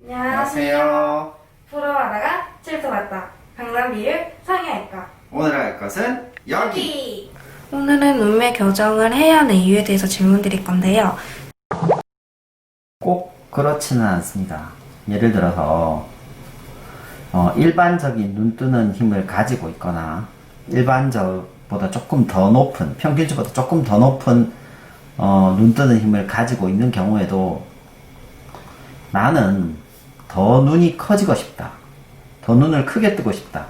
안녕하세요. 풀어하다가 칠수 왔다. 강남 비율 상해할까? 오늘 할 것은 여기. 오늘은 눈매 교정을 해야 하는 이유에 대해서 질문 드릴 건데요. 꼭 그렇지는 않습니다. 예를 들어서 어, 일반적인 눈 뜨는 힘을 가지고 있거나 일반적보다 조금 더 높은 평균치보다 조금 더 높은 어, 눈 뜨는 힘을 가지고 있는 경우에도 나는 더 눈이 커지고 싶다. 더 눈을 크게 뜨고 싶다.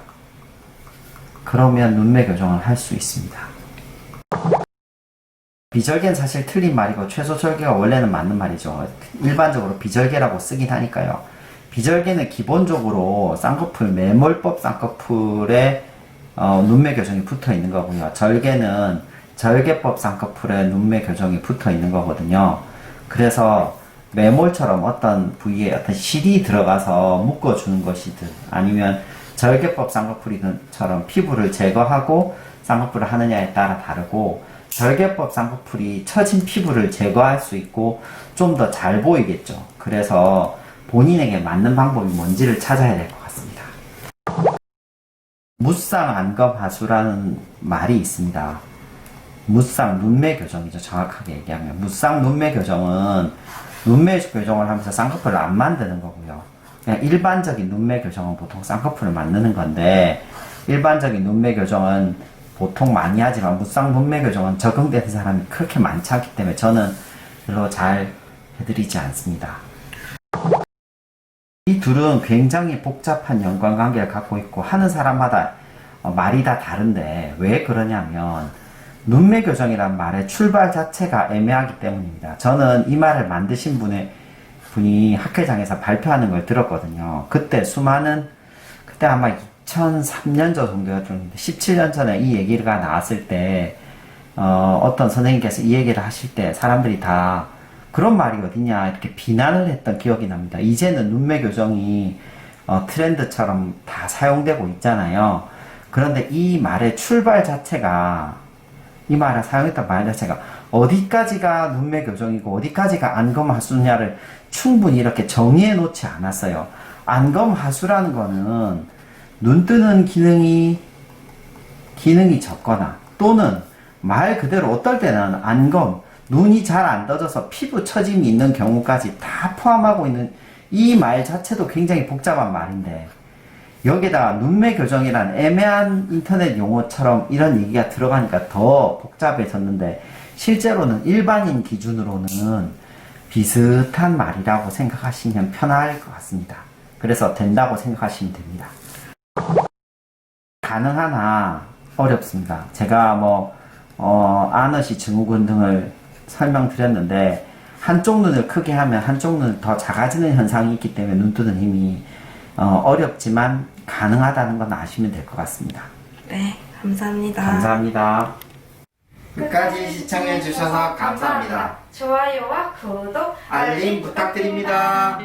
그러면 눈매 교정을 할 수 있습니다. 비절개는 사실 틀린 말이고 최소절개가 원래는 맞는 말이죠. 일반적으로 비절개라고 쓰긴 하니까요. 비절개는 기본적으로 쌍꺼풀 매몰법 쌍꺼풀에 어, 눈매 교정이 붙어 있는 거고요. 절개는 절개법 쌍꺼풀에 눈매 교정이 붙어 있는 거거든요. 그래서 매몰처럼 어떤 부위에 어떤 실이 들어가서 묶어주는 것이든 아니면 절개법 쌍꺼풀이처럼 피부를 제거하고 쌍꺼풀을 하느냐에 따라 다르고 절개법 쌍꺼풀이 처진 피부를 제거할 수 있고 좀 더 잘 보이겠죠. 그래서 본인에게 맞는 방법이 뭔지를 찾아야 될 것 같습니다. 무쌍 안검 하수라는 말이 있습니다. 무쌍 눈매 교정이죠. 정확하게 얘기하면 무쌍 눈매 교정은 눈매 교정을 하면서 쌍꺼풀을 안 만드는 거고요. 그냥 일반적인 눈매 교정은 보통 쌍꺼풀을 만드는 건데 일반적인 눈매 교정은 보통 많이 하지만 무쌍 눈매 교정은 적응되는 사람이 그렇게 많지 않기 때문에 저는 별로 잘 해드리지 않습니다. 이 둘은 굉장히 복잡한 연관관계를 갖고 있고 하는 사람마다 어, 말이 다 다른데 왜 그러냐면 눈매 교정이란 말의 출발 자체가 애매하기 때문입니다. 저는 이 말을 만드신 분의 분이 학회장에서 발표하는 걸 들었거든요. 그때 수많은 그때 아마 2003년 정도였는데 17년 전에 이 얘기가 나왔을 때 어, 어떤 선생님께서 이 얘기를 하실 때 사람들이 다 그런 말이 어디냐 이렇게 비난을 했던 기억이 납니다. 이제는 눈매 교정이 어, 트렌드처럼 다 사용되고 있잖아요. 그런데 이 말의 출발 자체가 이 말을 사용했던 말 자체가 어디까지가 눈매 교정이고 어디까지가 안검 하수냐를 충분히 이렇게 정의해 놓지 않았어요. 안검 하수라는 거는 눈 뜨는 기능이 기능이 적거나 또는 말 그대로 어떨 때는 안검 눈이 잘 안 떠져서 피부 처짐이 있는 경우까지 다 포함하고 있는 이 말 자체도 굉장히 복잡한 말인데 여기다가 눈매 교정이란 애매한 인터넷 용어처럼 이런 얘기가 들어가니까 더 복잡해졌는데 실제로는 일반인 기준으로는 비슷한 말이라고 생각하시면 편할 것 같습니다. 그래서 된다고 생각하시면 됩니다. 가능하나 어렵습니다. 제가 뭐 어, 아너시 증후군 등을 설명드렸는데 한쪽 눈을 크게 하면 한쪽 눈이 더 작아지는 현상이 있기 때문에 눈 뜨는 힘이 어, 어렵지만 가능하다는 건 아시면 될 것 같습니다. 네, 감사합니다. 감사합니다. 끝까지 시청해 주셔서 감사합니다. 좋아요와 구독, 알림 부탁드립니다.